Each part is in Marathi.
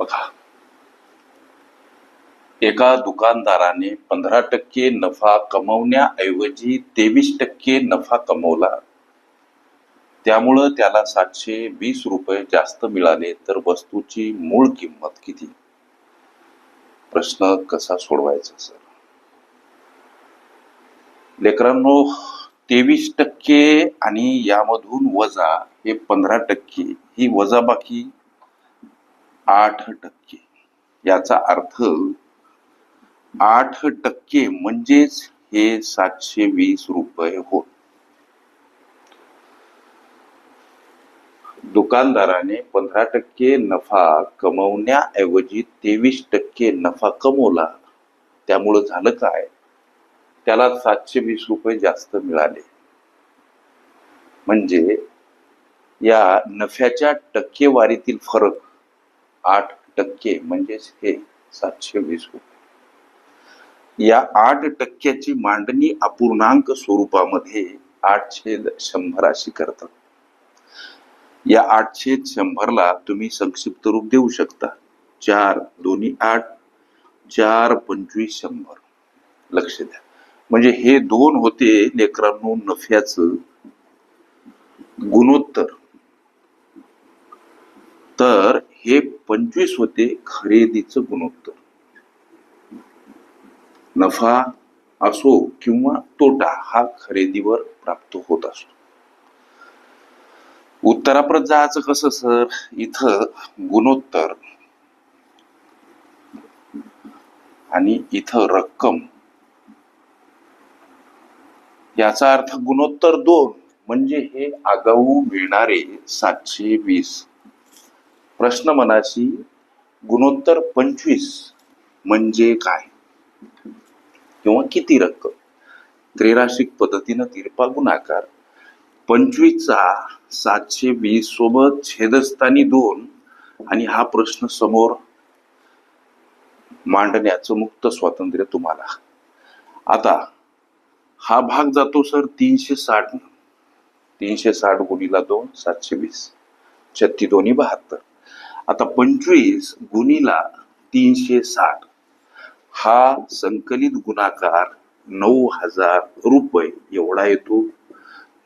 बघा. एका दुकानदाराने पंधरा टक्के नफा कमवण्याऐवजी तेवीस टक्के नफा कमवला. त्यामुळं त्याला सातशे वीस रुपये जास्त मिळाले तर वस्तूची मूळ किंमत किती? प्रश्न कसा सोडवायचा सर? लेकरांनो तेवीस टक्के आणि यामधून वजा हे पंधरा टक्के ही वजाबाकी आठ टक्के. याचा अर्थ आठ टक्के म्हणजेच हे सातशे वीस रुपये होत. दुकानदाराने पंधरा टक्के नफा कमवण्याऐवजी तेवीस टक्के नफा कमवला त्यामुळं झालं काय? त्याला सातशे वीस रुपये जास्त मिळाले. म्हणजे या नफ्याच्या टक्केवारीतील फरक आठ टक्के म्हणजेच हे सातशे वीस रुपये. या आठ टक्क्याची मांडणी अपूर्णांक स्वरूपामध्ये आठ छेद शंभर अशी करतात. या आठ छेद शंभरला तुम्ही संक्षिप्त रूप देऊ शकता. चार दोन्ही आठ चार पंचवीस शंभर. लक्ष द्या. म्हणजे हे दोन होते लेकरांनो नफ्याच गुणोत्तर. तर हे पंचवीस होते खरेदीचं गुणोत्तर. नफा असो किंवा तोटा हा खरेदीवर प्राप्त होत असतो. उत्तराप्रत जायचं कसं सर? इथं गुणोत्तर आणि इथं रक्कम. याचा अर्थ गुणोत्तर दोन म्हणजे हे आगाऊ मिळणारे सातशे वीस. प्रश्न मनाशी गुणोत्तर पंचवीस म्हणजे काय? किंवा किती रक्कम? त्रेराशिक पद्धतीनं तिरपा गुणाकार पंचवीसचा सातशे वीस सोबत छेदस्थानी दोन आणि हा प्रश्न समोर मांडण्याचं मुक्त स्वातंत्र्य तुम्हाला. आता हा भाग जातो सर तीनशे साठ. तीनशे साठ गुणीला दोन सातशे वीस. छत्ती दोन्ही बहात्तर. आता पंचवीस गुणीला तीनशे साठ. हा संकलित गुणाकार नऊ हजार रुपये एवढा येतो.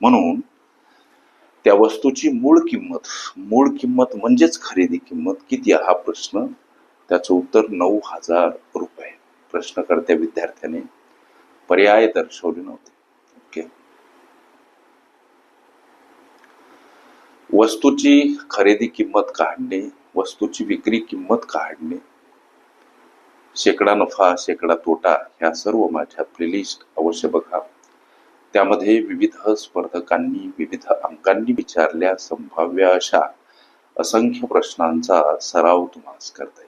म्हणून त्या वस्तूची मूळ किंमत मूळ किंमत म्हणजेच खरेदी किंमत किती हा प्रश्न? त्याचं उत्तर नऊ हजार रुपये. प्रश्नकर्त्या विद्यार्थ्याने पर्याय दर्शवले नव्हते. ओके. वस्तूची खरेदी किंमत काढणे वस्तूची विक्री किंमत काढणे. शेकडा नफा शेकडा तोटा ह्या सर्व माझ्या प्लेलिस्ट अवश्य बघा. त्यामध्ये विविध स्पर्धकांनी विविध अंकांनी विचारल्या संभाव्य अशा असंख्य प्रश्नांचा सराव तुम्हाला करता येईल.